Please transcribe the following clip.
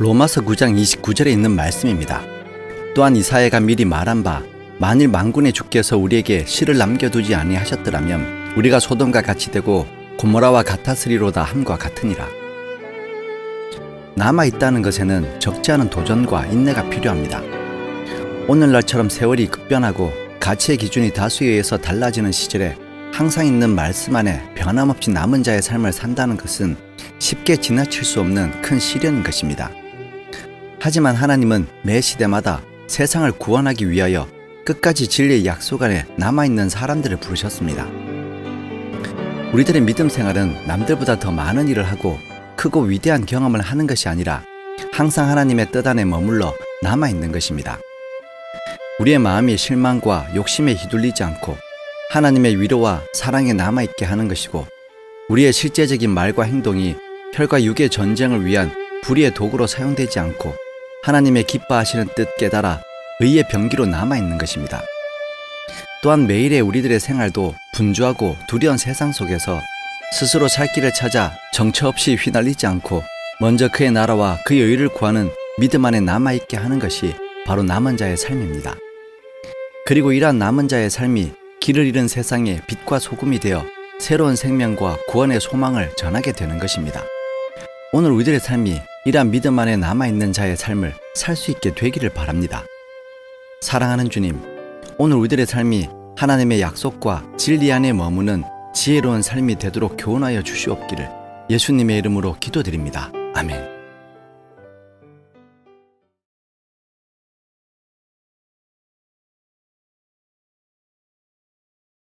로마서 9장 29절에 있는 말씀입니다. 또한 이사야가 미리 말한 바 만일 만군의 주께서 우리에게 실을 남겨두지 아니하셨더라면 우리가 소돔과 같이 되고 고모라와 같았으리로다 함과 같으니라. 남아 있다는 것에는 적지 않은 도전과 인내가 필요합니다. 오늘날처럼 세월이 급변하고 가치의 기준이 다수에 의해서 달라지는 시절에 항상 있는 말씀 안에 변함없이 남은 자의 삶을 산다는 것은 쉽게 지나칠 수 없는 큰 시련인 것입니다. 하지만 하나님은 매 시대마다 세상을 구원하기 위하여 끝까지 진리의 약속 안에 남아있는 사람들을 부르셨습니다. 우리들의 믿음 생활은 남들보다 더 많은 일을 하고 크고 위대한 경험을 하는 것이 아니라 항상 하나님의 뜻 안에 머물러 남아있는 것입니다. 우리의 마음이 실망과 욕심에 휘둘리지 않고 하나님의 위로와 사랑에 남아있게 하는 것이고 우리의 실제적인 말과 행동이 혈과 육의 전쟁을 위한 불의의 도구로 사용되지 않고 하나님의 기뻐하시는 뜻 깨달아 의의 병기로 남아있는 것입니다. 또한 매일의 우리들의 생활도 분주하고 두려운 세상 속에서 스스로 살 길을 찾아 정처 없이 휘날리지 않고 먼저 그의 나라와 그의 의를 구하는 믿음 안에 남아있게 하는 것이 바로 남은 자의 삶입니다. 그리고 이러한 남은 자의 삶이 길을 잃은 세상에 빛과 소금이 되어 새로운 생명과 구원의 소망을 전하게 되는 것입니다. 오늘 우리들의 삶이 이러한 믿음 안에 남아있는 자의 삶을 살 수 있게 되기를 바랍니다. 사랑하는 주님, 오늘 우리들의 삶이 하나님의 약속과 진리 안에 머무는 지혜로운 삶이 되도록 교훈하여 주시옵기를 예수님의 이름으로 기도드립니다. 아멘.